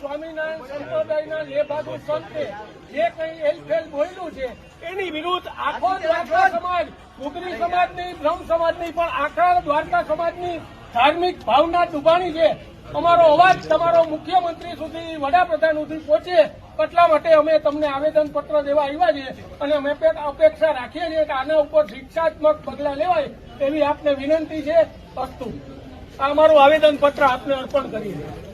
સ્વામિનારાયણ સંપ્રદાયના લેભાગુ સંતે જે કંઈ એલફેલ બોલ્યું છે, એની વિરુદ્ધ આખો દ્વારકા સમાજ કુકરી સમાજની, બ્રહ્મ સમાજની પણ આખા દ્વારકા સમાજની ધાર્મિક ભાવના ડૂબાણી છે. અમારો અવાજ તમારો મુખ્યમંત્રી સુધી, વડાપ્રધાન સુધી પહોંચે, એટલા માટે અમે તમને આવેદન પત્ર દેવા આવ્યા છીએ અને અમે અપેક્ષા રાખીએ છીએ કે આના ઉપર શિક્ષાત્મક પગલાં લેવાય એવી આપને વિનંતી છે. અસ્તુ. આ અમારું આવેદન પત્ર આપને અર્પણ કરીએ.